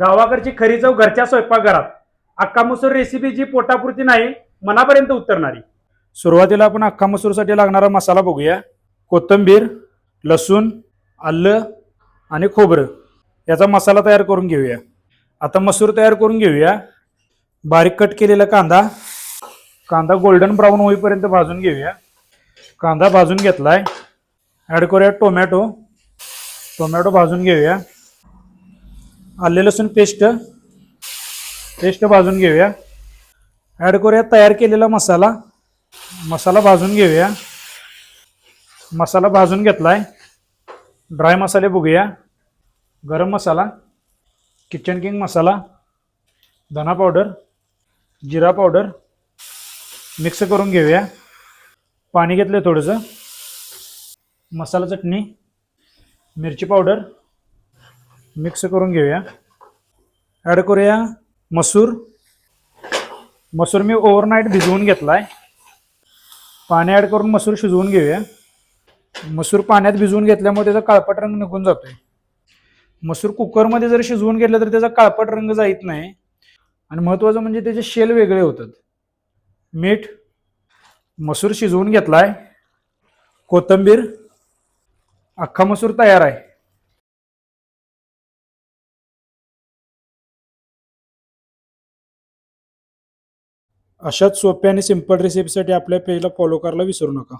गावाकडची खरी चव घरच्या स्वयंपाकघरात. अख्खा मसूर रेसिपी जी पोटापुरती नाही मनापर्यंत उतरणारी. सुरुवातीला आपण अख्खा मसूरसाठी लागणारा मसाला बघूया. कोथिंबीर लसूण आलं आणि खोबरं. याचा मसाला तयार करून घेऊया. आता मसूर तयार करून घेऊया. बारीक कट केलेला कांदा. कांदा गोल्डन ब्राऊन होईपर्यंत भाजून घेऊया. कांदा भाजून घेतलाय. ॲड करूया टोमॅटो टोमॅटो भाजून घेऊया. आले लसूण पेस्ट. पेस्ट भाजून घेऊया. ॲड करूया तयार केलेला मसाला. मसाला भाजून घेऊया. मसाला भाजून घेतला आहे ड्राय मसाले बघूया. गरम मसाला किचन किंग मसाला धना पावडर जिरा पावडर मिक्स करून घेऊया. पाणी घेतलं थोडंसं. मसाला चटणी मिरची पावडर मिक्स करून घेऊया. ॲड करूया मसूर. मसूर मी ओव्हरनाईट भिजवून घेतला आहे पाणी ॲड करून मसूर शिजवून घेऊया. मसूर पाण्यात भिजवून घेतल्यामुळे त्याचा काळपट रंग निघून जातो आहे मसूर कुकरमध्ये जर शिजवून घेतलं तर त्याचा काळपट रंग जाईत नाही. आणि महत्त्वाचं म्हणजे त्याचे शेल वेगळे होतात. मीठ मसूर शिजवून घेतला आहे कोथिंबीर अख्खा मसूर तयार आहे. अशाच सोप्या आणि सिंपल रेसिपीसाठी आपल्या पेजला फॉलो करायला विसरू नका.